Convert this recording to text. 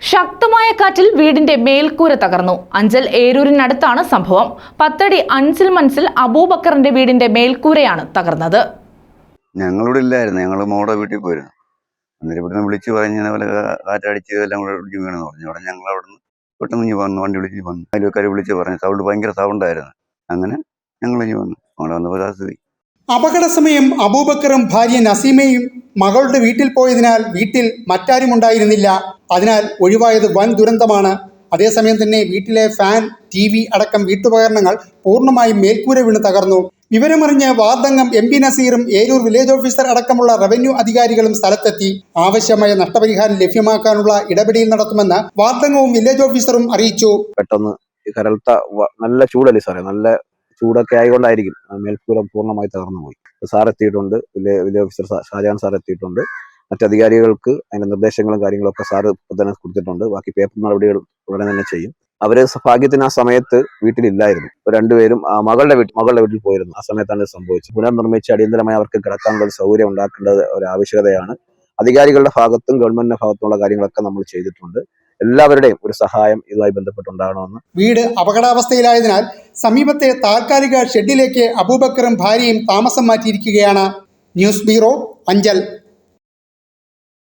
ശക്തമായ കാറ്റിൽ വീടിന്റെ മേൽക്കൂര തകർന്നു. അഞ്ചൽ ഏരൂരിനടുത്താണ് സംഭവം. പത്തടി അഞ്ചൽ മനസ്സിൽ അബൂബക്കറിന്റെ വീടിന്റെ മേൽക്കൂരയാണ് തകർന്നത്. ഞങ്ങളിവിടെ ഇല്ലായിരുന്നു. ഞങ്ങൾ മോടെ വീട്ടിൽ പോയിരുന്നു. അന്നേരം ഇവിടുന്ന് വിളിച്ച് പറഞ്ഞ പോലെ കാറ്റടിച്ച് എല്ലാം കൂടെ ഇടിച്ച് വീണെന്ന് പറഞ്ഞു. അവിടെ ഞങ്ങൾ അവിടെ നിന്ന് പെട്ടെന്ന് ഇഞ്ഞ് വന്നു വണ്ടി വിളിച്ച് വന്നു അതിലൊക്കെ വിളിച്ച് പറഞ്ഞു സൗണ്ട് ഭയങ്കര സൗണ്ടായിരുന്നു. അങ്ങനെ ഞങ്ങൾ ഇഞ്ഞ് വന്നു. അവിടെ വന്നപ്പോൾ അപകട സമയം അബൂബക്കറും ഭാര്യ നസീമയും മകളുടെ വീട്ടിൽ പോയതിനാൽ വീട്ടിൽ മറ്റാരും ഉണ്ടായിരുന്നില്ല. അതിനാൽ ഒഴിവായത് വൻ ദുരന്തമാണ്. അതേസമയം തന്നെ വീട്ടിലെ ഫാൻ ടി വി അടക്കം വീട്ടുപകരണങ്ങൾ പൂർണമായും മേൽക്കൂര വീണ് തകർന്നു. വിവരമറിഞ്ഞ് വാർഡംഗം എം പി നസീറും ഏരൂർ വില്ലേജ് ഓഫീസർ അടക്കമുള്ള റവന്യൂ അധികാരികളും സ്ഥലത്തെത്തി. ആവശ്യമായ നഷ്ടപരിഹാരം ലഭ്യമാക്കാനുള്ള ഇടപെടൽ നടത്തുമെന്ന് വാർഡംഗവും വില്ലേജ് ഓഫീസറും അറിയിച്ചു. പെട്ടെന്ന് നല്ല ചൂടല്ലേ സാറേ? നല്ല ചൂടൊക്കെ ആയതുകൊണ്ടായിരിക്കും മേൽക്കൂര പൂർണമായി തകർന്നു പോയി സാർ എത്തിയിട്ടുണ്ട്. വലിയ വില്ലേജ് ഓഫീസർ ഷാജാൻ സാർ എത്തിയിട്ടുണ്ട്. മറ്റധികാരികൾക്ക് അതിന്റെ നിർദ്ദേശങ്ങളും കാര്യങ്ങളൊക്കെ സാറ് തന്നെ കൊടുത്തിട്ടുണ്ട്. ബാക്കി പേപ്പർ നടപടികൾ ഉടനെ തന്നെ ചെയ്യും. അവർ ഭാഗ്യത്തിന് ആ സമയത്ത് വീട്ടിലില്ലായിരുന്നു. രണ്ടുപേരും ആ മകളുടെ വീട്ടിൽ മകളുടെ വീട്ടിൽ പോയിരുന്നു. ആ സമയത്താണ് ഇത് സംഭവിച്ചത്. പുനർനിർമ്മിച്ച് അടിയന്തരമായി അവർക്ക് കിടക്കാനുള്ള ഒരു സൗകര്യം ഉണ്ടാക്കേണ്ടത് ഒരു ആവശ്യകതയാണ്. അധികാരികളുടെ ഭാഗത്തും ഗവൺമെന്റിന്റെ ഭാഗത്തുമുള്ള കാര്യങ്ങളൊക്കെ നമ്മൾ ചെയ്തിട്ടുണ്ട്. എല്ലാവരുടെയും ഒരു സഹായം ഇതുമായി ബന്ധപ്പെട്ടുണ്ടാകണമെന്ന് വീട് അപകടാവസ്ഥയിലായതിനാൽ സമീപത്തെ താൽക്കാലിക ഷെഡിലേക്ക് അബൂബക്കറും ഭാര്യയും താമസം മാറ്റിയിരിക്കുകയാണ്. News bureau Anchal.